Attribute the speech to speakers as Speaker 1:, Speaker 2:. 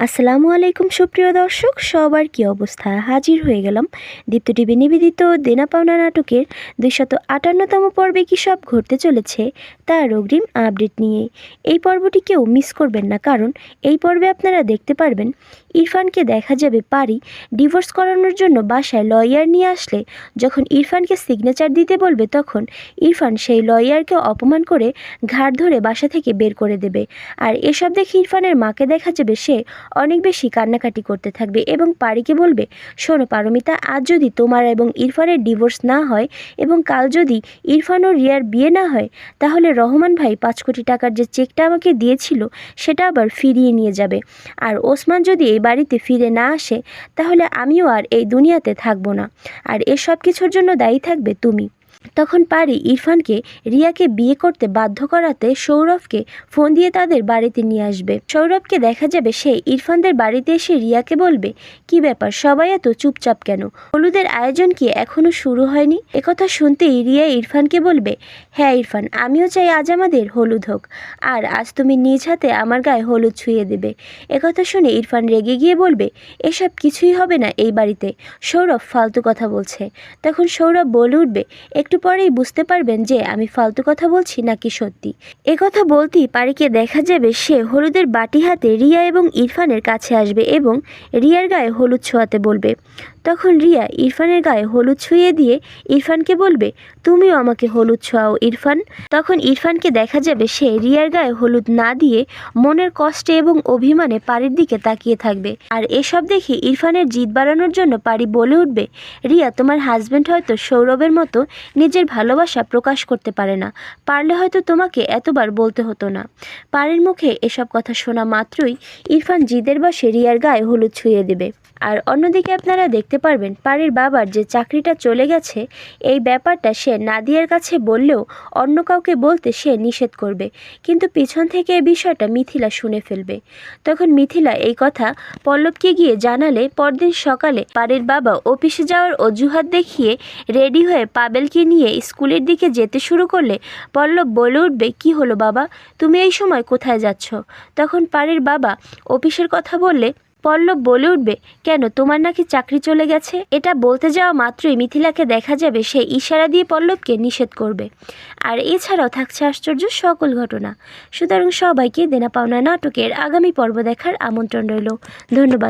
Speaker 1: আসসালামু আলাইকুম সুপ্রিয় দর্শক, সবার কি অবস্থা? হাজির হয়ে গেলাম দীপ্ত টিভি নিবেদিত দেনা পাওনা নাটকের দুইশত আটান্নতম পর্বে কী সব ঘটতে চলেছে তার অগ্রিম আপডেট নিয়ে। এই পর্বটি কেউ মিস করবেন না, কারণ এই পর্বে আপনারা দেখতে পারবেন, ইরফানকে দেখা যাবে পারি ডিভোর্স করানোর জন্য বাসায় লয়ার নিয়ে আসলে। যখন ইরফানকে সিগনেচার দিতে বলবে, তখন ইরফান সেই লয়ারকে অপমান করে ঘাড় ধরে বাসা থেকে বের করে দেবে। আর এসব দেখে ইরফানের মাকে দেখা যাবে সে অনেক বেশি কান্নাকাটি করতে থাকবে এবং পারিকে বলবে, শোনো পারমিতা, আজ যদি তোমার এবং ইরফানের ডিভোর্স না হয় এবং কাল যদি ইরফান ও রিয়ার বিয়ে না হয়, তাহলে রহমান ভাই পাঁচ কোটি টাকার যে চেকটা আমাকে দিয়েছিল, সেটা আবার ফিরিয়ে নিয়ে যাবে। আর ওসমান যদি এই বাড়িতে ফিরে না আসে, তাহলে আমিও আর এই দুনিয়াতে থাকব না। আর এসব কিছুর জন্য দায়ী থাকবে তুমি। তখন পারি ইরফানকে রিয়াকে বিয়ে করতে বাধ্য করাতে সৌরভকে ফোন দিয়ে তাদের বাড়িতে নিয়ে আসবে। সৌরভকে দেখা যাবে সে ইরফানদের বাড়িতে এসে রিয়াকে বলবে, কি ব্যাপার, সবাই এত চুপচাপ কেন? হলুদের আয়োজন কি এখনও শুরু হয়নি? একথা শুনতেই রিয়া ইরফানকে বলবে হ্যাঁ ইরফান, আমিও চাই আজ আমাদের হলুদ হোক, আর আজ তুমি নিজ হাতে আমার গায়ে হলুদ ছুঁয়ে দেবে। একথা শুনে ইরফান রেগে গিয়ে বলবে, এসব কিছুই হবে না এই বাড়িতে। সৌরভ ফালতু কথা বলছে। তখন সৌরভ বলে উঠবে একটু পরেই বুঝতে পারবেন যে আমি ফালতু কথা বলছি নাকি সত্যি। এ কথা বলতেই পারিকে দেখা যাবে সে হলুদের বাটি হাতে রিয়া এবং ইরফানের কাছে আসবে এবং রিয়ার গায়ে হলুদ ছোঁয়াতে বলবে তখন রিয়া ইরফানের গায়ে হলুদ ছুঁয়ে দিয়ে ইরফানকে বলবে, তুমিও আমাকে হলুদ ছোঁয়াও, ইরফান। তখন ইরফানকে দেখা যাবে সে রিয়ার গায়ে হলুদ না দিয়ে মনের কষ্টে এবং অভিমানে পারির দিকে তাকিয়ে থাকবে। আর এসব দেখে ইরফানের জিদ বাড়ানোর জন্য পারি বলে উঠবে, রিয়া, তোমার হাজব্যান্ড হয়তো সৌরভের মতো নিজের ভালোবাসা প্রকাশ করতে পারে না। পারলে হয়তো তোমাকে এতবার বলতে হতো না। পারির মুখে এসব কথা শোনা মাত্রই ইরফান জিদের বসে রিয়ার গায়ে হলুদ ছুঁয়ে দেবে। আর অন্যদিকে আপনারা দেখতে পারবেন পারির বাবার যে চাকরিটা চলে গেছে, এই ব্যাপারটা সে নাদিয়ার কাছে বললেও অন্য কাউকে বলতে সে নিষেধ করবে। কিন্তু পিছন থেকে এই বিষয়টা মিথিলা শুনে ফেলবে। তখন মিথিলা এই কথা পল্লবকে গিয়ে জানালে পরদিন সকালে পারির বাবা অফিসে যাওয়ার অজুহাত দেখিয়ে রেডি হয়ে পাবেলকে নিয়ে স্কুলের দিকে যেতে শুরু করলে পল্লব বলে উঠবে, কি হলো বাবা? তুমি এই সময় কোথায় যাচ্ছ? তখন পারির বাবা অফিসের কথা বললে পল্লব বলে উঠবে। কেন? তোমার নাকি চাকরি চলে গেছে? এটা বলতে যাওয়া মাত্রই মিথিলাকে দেখা যাবে সে ইশারা দিয়ে পল্লবকে নিষেধ করবে। আর এছাড়াও থাকছে আশ্চর্য সকল ঘটনা। সুতরাং সবাইকে দেনা পাওনা নাটকের আগামী পর্ব দেখার আমন্ত্রণ রইল। ধন্যবাদ।